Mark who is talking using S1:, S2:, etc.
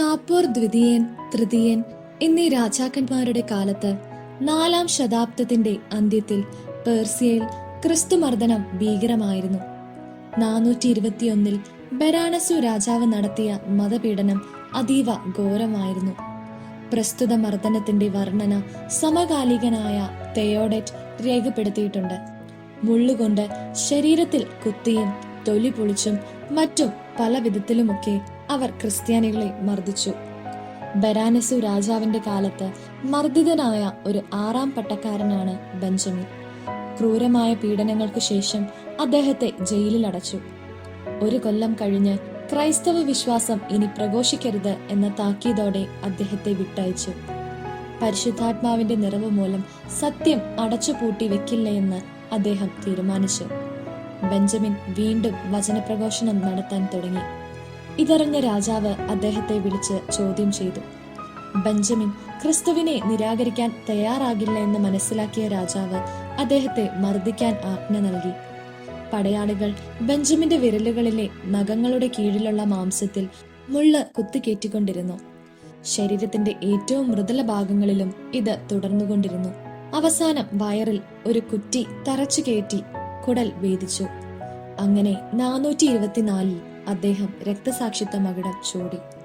S1: സാപ്പൂർ ദ്വിതീയൻ തൃതീയൻ എന്നീ രാജാക്കന്മാരുടെ കാലത്ത് നാലാം ശതാബ്ദത്തിന്റെ അന്ത്യത്തിൽ പേർസിയയിൽ ക്രിസ്തുമർദ്ദനം ഭീകരമായിരുന്നു. നാനൂറ്റി ഇരുപത്തിയൊന്നിൽ ബരാണസു രാജാവ് നടത്തിയ മതപീഡനം അതീവ ഘോരമായിരുന്നു. പ്രസ്തുത മർദ്ദനത്തിന്റെ വർണന സമകാലികനായ തെയോഡറ്റ് രേഖപ്പെടുത്തിയിട്ടുണ്ട്. മുള്ളുകൊണ്ട് ശരീരത്തിൽ കുത്തിയും തൊലി പൊളിച്ചും മറ്റും പല വിധത്തിലുമൊക്കെ അവർ ക്രിസ്ത്യാനികളെ മർദ്ദിച്ചു. ബരാനസു രാജാവിന്റെ കാലത്ത് മർദ്ദിതനായ ഒരു ആറാം പട്ടക്കാരനാണ് ബെഞ്ചമിൻ. ക്രൂരമായ പീഡനങ്ങൾക്ക് ശേഷം അദ്ദേഹത്തെ ജയിലിൽ അടച്ചു. ഒരു കൊല്ലം കഴിഞ്ഞ് ക്രൈസ്തവ വിശ്വാസം ഇനി പ്രഘോഷിക്കരുത് എന്ന താക്കീതോടെ അദ്ദേഹത്തെ വിട്ടയച്ചു. പരിശുദ്ധാത്മാവിന്റെ നിറവ് മൂലം സത്യം അടച്ചുപൂട്ടി വെക്കില്ല എന്ന് അദ്ദേഹം തീരുമാനിച്ചു. ബെഞ്ചമിൻ വീണ്ടും വചനപ്രഘോഷണം നടത്താൻ തുടങ്ങി. ഇതറിഞ്ഞ രാജാവ് അദ്ദേഹത്തെ വിളിച്ച് ചോദ്യം ചെയ്തു. ബെഞ്ചമിൻ ക്രിസ്തുവിനെ നിരാകരിക്കാൻ തയ്യാറാകില്ല എന്ന് മനസ്സിലാക്കിയ രാജാവ് അദ്ദേഹത്തെ മർദ്ദിക്കാൻ ആജ്ഞ നൽകി. പടയാളികൾ ബെഞ്ചമിന്റെ വിരലുകളിലെ നഖങ്ങളുടെ കീഴിലുള്ള മാംസത്തിൽ മുള്ള് കുത്തിക്കേറ്റിക്കൊണ്ടിരുന്നു. ശരീരത്തിന്റെ ഏറ്റവും മൃദുല ഭാഗങ്ങളിലും ഇത് തുടർന്നുകൊണ്ടിരുന്നു. അവസാനം വയറിൽ ഒരു കുറ്റി തറച്ചു കയറ്റി കുടൽ വേദിച്ചു. അങ്ങനെ നാനൂറ്റി ഇരുപത്തിനാലിൽ അദ്ദേഹം രക്തസാക്ഷിത്വ മകുടം ചൂടി.